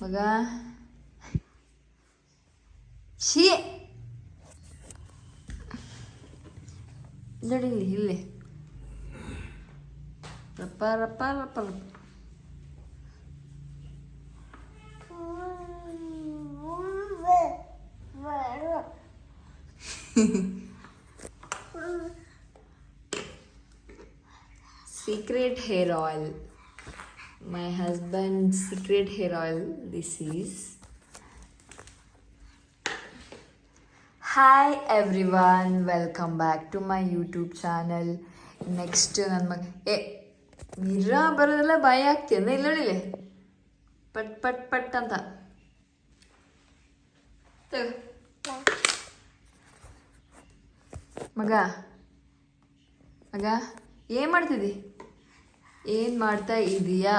बघा शी जडील हिल्ले रप्प रप्प रप्प रप्प secret hair oil my husband's secret hair oil this is hi everyone welcome back to my youtube channel next ನನ್ನ ಮಗ ಏ ಮಿರ ಬರೋದೆಲ್ಲ ಭಯ ಆಗ್ತೀಯ ಇಲ್ಲ ನೋಡಿಲೆ ಪಟ್ ಪಟ್ ಪಟ್ ಅಂತ. ಮಗ ಮಗ ಏನು ಮಾಡ್ತಿದ್ದಿ ಏನು ಮಾಡ್ತಾ ಇದೀಯಾ?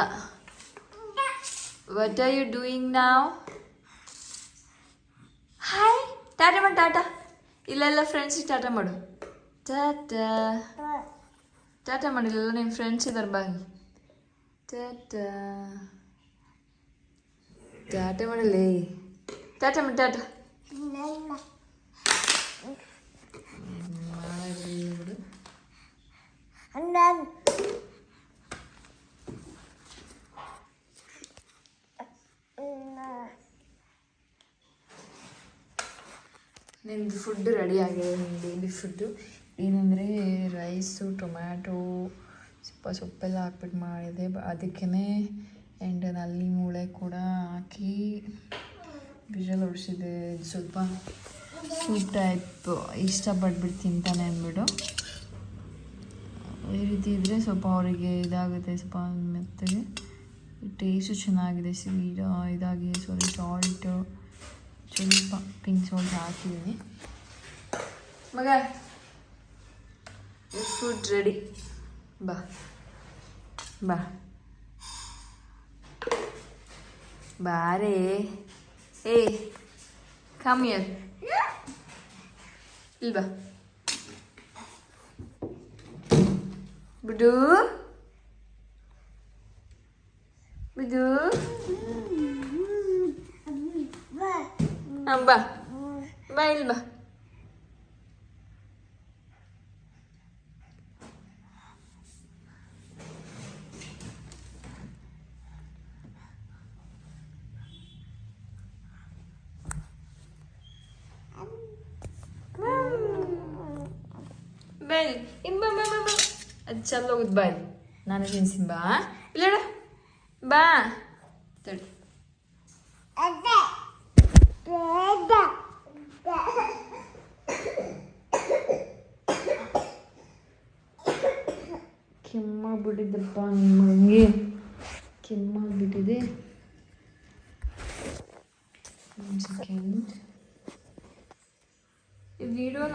ವಾಟ್ ಆರ್ ಯು ಡೂಯಿಂಗ್ ನಾವ್ ಹಾಯ್ ಟಾಟಾ ಮಾಡಿ ಟಾಟಾ. ಇಲ್ಲೆಲ್ಲ ಫ್ರೆಂಡ್ಸಿಗೆ ಟಾಟಾ ಮಾಡು. ಟಾಟಾ. ಟಾಟಾ ಮಾಡಿಲ್ಲ ನಿಮ್ಮ ಫ್ರೆಂಡ್ಸ್ ಇದ್ದಾರೆ ಬಾ ಇಲ್ಲಿ. ಟಾಟಾ. ಟಾಟಾ ಮಾಡಲೇ ಟಾಟಾ ಮಾಡಿ ಟಾಟಾ ಮಾಡಲಿ ಬಿಡು ನಿಂದು ಫುಡ್ ರೆಡಿ ಆಗಿದೆ ನಿಮ್ಮ ಬೇಬಿ ಫುಡ್ಡು ಏನಂದರೆ ರೈಸು ಟೊಮ್ಯಾಟೊ ಸ್ವಲ್ಪ ಸೊಪ್ಪೆಲ್ಲ ಹಾಕ್ಬಿಟ್ಟು ಮಾಡಿದೆ. ಅದಕ್ಕೇ ಆ್ಯಂಡ್ನಲ್ಲಿ ಮೂಳೆ ಕೂಡ ಹಾಕಿ ಬಿಜಲ್ ಹೊಡಿಸಿದೆ ಸ್ವಲ್ಪ ಸ್ವೀಟ್ ಟೈಪ್ ಇಷ್ಟಪಟ್ಬಿಟ್ಟು ತಿಂತಾನೆ ಅಂದ್ಬಿಟ್ಟು ಈ ರೀತಿ ಇದ್ದರೆ ಸ್ವಲ್ಪ ಅವರಿಗೆ ಇದಾಗುತ್ತೆ, ಸ್ವಲ್ಪ ಮೆತ್ತಗೆ. ಟೇಸ್ಟು ಚೆನ್ನಾಗಿದೆ ಸ್ವೀಟ್ ಇದಾಗಿ, ಸ್ವಲ್ಪ ಸಾಲ್ಟು ಸ್ವಲ್ಪ ಪಿಂಕ್ ಸಾಲ್ಟ್ ಹಾಕಿದ್ದೀನಿ ಮಗ ಫುಡ್ ರೆಡಿ ಬಾ ಬಾ ಬಾರೆ ಏ ಕಮ್ ಇಯರ್ ಇಲ್ಲಿ ಬಾ ಬಿಡು ಬಿಡು ಬಾ ಬಾ ಇಲ್ಲಿ ಬಾ ಬಾ ಇಲ್ಲಿ ಇನ್ ಬಾ ಬಾ ಬಾ ಬಾ ಅದು ಚಲ್ಲ ಹೋಗುದು ಬಾ ಇಲ್ಲಿ ನಾನು ತಿನ್ಸಿನ್ ಬಾ ಇಲ್ಲ ಬಾ ತಡಿ ಕೆಮ್ಮಾಗ್ಬಿಟ್ಟಿದ್ದಪ್ಪ ನಿಮಗೆ ಕೆಮ್ಮಾಗ್ಬಿಟ್ಟಿದೆ. ವಿಡಿಯೋ